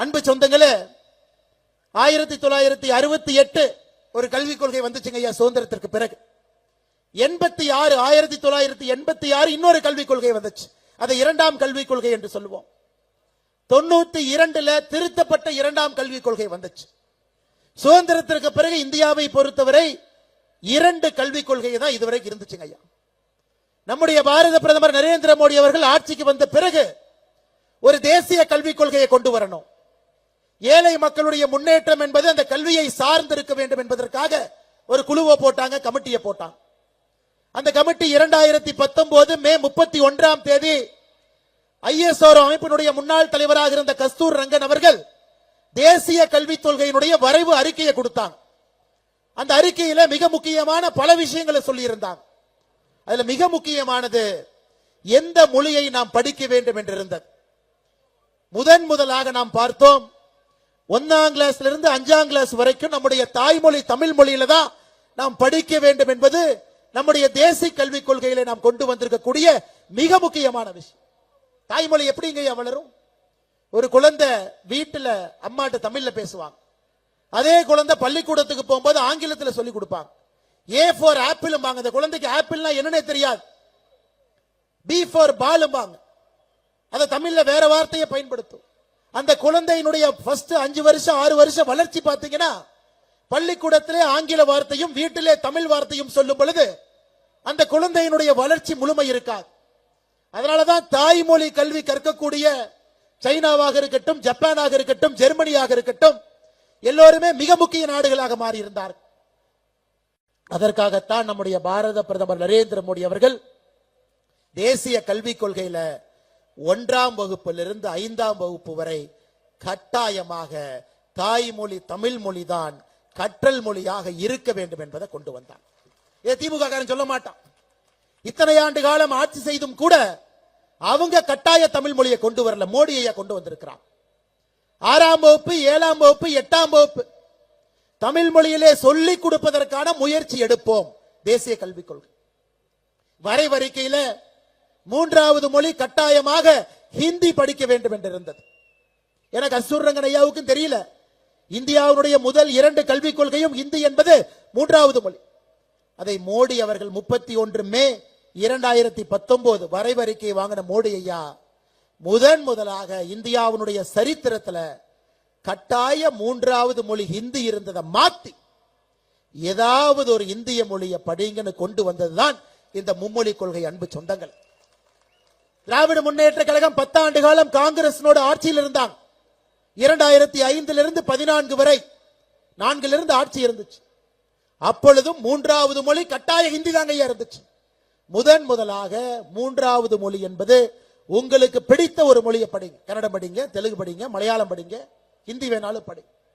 அன்பு சொந்தங்களே ஆயிரத்தி தொள்ளாயிரத்தி அறுபத்தி எட்டு ஒரு கல்விக் கொள்கை வந்துச்சுங்க ஐயா சுதந்திரத்திற்கு பிறகு. எண்பத்தி ஆறு ஆயிரத்தி தொள்ளாயிரத்தி எண்பத்தி ஆறு இன்னொரு கல்விக் கொள்கை வந்துச்சு. அதை இரண்டாம் கல்விக் கொள்கை என்று சொல்லுவோம். தொண்ணூத்தி இரண்டுல திருத்தப்பட்ட இரண்டாம் கல்விக் கொள்கை வந்துச்சு. சுதந்திரத்திற்கு பிறகு இந்தியாவை பொறுத்தவரை இரண்டு கல்விக் கொள்கை தான் இதுவரைக்கும் இருந்துச்சுங்க ஐயா. நம்முடைய பாரத பிரதமர் நரேந்திர மோடி அவர்கள் ஆட்சிக்கு வந்த பிறகு ஒரு தேசிய கல்விக் கொள்கையை கொண்டு வரணும். ஏழை மக்களுடைய முன்னேற்றம் என்பது அந்த கல்வியை சார்ந்திருக்க வேண்டும் என்பதற்காக ஒரு குழுவை போட்டாங்க கமிட்டியை போட்டாங்க. அந்த கமிட்டி இரண்டாயிரத்தி பத்தொன்பது மே முப்பத்தி ஒன்றாம் தேதி ஐஎஸ்ஆர் அமைப்பினுடைய முன்னாள் தலைவராக இருந்த கஸ்தூர் ரங்கன் அவர்கள் தேசிய கல்விக் கொள்கையினுடைய வரைவு அறிக்கையை கொடுத்தாங்க. அந்த அறிக்கையில மிக முக்கியமான பல விஷயங்களை சொல்லியிருந்தாங்க. அதுல மிக முக்கியமானது எந்த மொழியை நாம் படிக்க வேண்டும் என்று இருந்தது முதன் முதலாக நாம் பார்த்தோம் ஒன்னாம் கிளாஸ்ல இருந்து அஞ்சாம் கிளாஸ் வரைக்கும் நம்முடைய தாய்மொழி தமிழ் மொழியில தான் நாம் படிக்க வேண்டும் என்பது நம்முடைய தேசிய கல்விக் கொள்கையில நாம் கொண்டு வந்திருக்கக்கூடிய மிக முக்கியமான விஷயம். தாய்மொழி எப்படிங்க வளரும்? ஒரு குழந்தை வீட்டுல அம்மாட்ட தமிழ்ல பேசுவாங்க. அதே குழந்தை பள்ளிக்கூடத்துக்கு போகும்போது ஆங்கிலத்துல சொல்லி கொடுப்பாங்க. ஏ ஃபார் வாங்க. அந்த குழந்தைக்கு ஆப்பிள்னா என்னன்னே தெரியாது. பி ஃபார் பாலும்பாங்க அதை தமிழ்ல வேற வார்த்தையை பயன்படுத்தும். அந்த குழந்தையினுடைய ஃபர்ஸ்ட் அஞ்சு வருஷம் ஆறு வருஷம் வளர்ச்சி பார்த்தீங்கன்னா பள்ளிக்கூடத்திலே ஆங்கில வார்த்தையும் வீட்டிலே தமிழ் வார்த்தையும் சொல்லும் பொழுது அந்த குழந்தையினுடைய வளர்ச்சி முழுமை இருக்காது. அதனாலதான் தாய்மொழி கல்வி கற்கக்கூடிய சைனாவாக இருக்கட்டும் ஜப்பானாக இருக்கட்டும் ஜெர்மனியாக இருக்கட்டும் எல்லோருமே மிக முக்கிய நாடுகளாக மாறியிருந்தார் அதற்காகத்தான் நம்முடைய பாரத பிரதமர் நரேந்திர மோடி அவர்கள் தேசிய கல்விக் கொள்கையில ஒன்றாம் வகுப்பிலிருந்து ஐந்தாம் வகுப்பு வரை கட்டாயமாக தாய்மொழி தமிழ் மொழிதான் கற்றல் மொழியாக இருக்க வேண்டும் என்பதை கொண்டு வந்தான். இதை திமுக காரன் சொல்ல மாட்டான். இத்தனை ஆண்டு காலம் ஆட்சி செய்தும் கூட அவங்க கட்டாய தமிழ் மொழியை கொண்டு வரல மோடி ஐயா கொண்டு வந்திருக்கிறான் ஆறாம் வகுப்பு ஏழாம் வகுப்பு எட்டாம் வகுப்பு. தமிழ் மொழியிலே சொல்லிக் கொடுப்பதற்கான முயற்சி எடுப்போம் தேசிய கல்விக் கொள்கை. வரைவறிக்கையில மூன்றாவது மொழி கட்டாயமாக ஹிந்தி படிக்க வேண்டும் என்று இருந்தது எனக்கு அசூர்ரங்கன் ஐயாவுக்கும் தெரியல. இந்தியாவுடைய முதல் இரண்டு கல்விக் கொள்கையும் ஹிந்தி என்பது மூன்றாவது மொழி. அதை மோடி அவர்கள் முப்பத்தி ஒன்று மே இரண்டாயிரத்தி பத்தொன்பது வரைவறிக்கை வாங்கின மோடி ஐயா முதன் முதலாக இந்தியாவினுடைய சரித்திரத்தில் கட்டாய மூன்றாவது மொழி ஹிந்தி இருந்ததை மாத்தி ஏதாவது ஒரு இந்திய மொழியை படிங்கன்னு கொண்டு வந்ததுதான் இந்த மும்மொழி கொள்கை அன்பு சொந்தங்கள். திராவிட முன்னேற்ற கழகம் பத்தாண்டு காலம் காங்கிரசினோட ஆட்சியில் இருந்தாங்க இரண்டாயிரத்தி ஐந்திலிருந்து பதினான்கு வரை நான்கிலிருந்து ஆட்சி இருந்துச்சு. அப்பொழுதும் மூன்றாவது மொழி கட்டாய ஹிந்தி தாங்க ஐயா இருந்துச்சு. முதன் முதலாக மூன்றாவது மொழி என்பது உங்களுக்கு பிடித்த ஒரு மொழியை படிங்க. கன்னடம் படிங்க தெலுங்கு படிங்க மலையாளம் படிங்க ஹிந்தி வேணாலும் படிங்க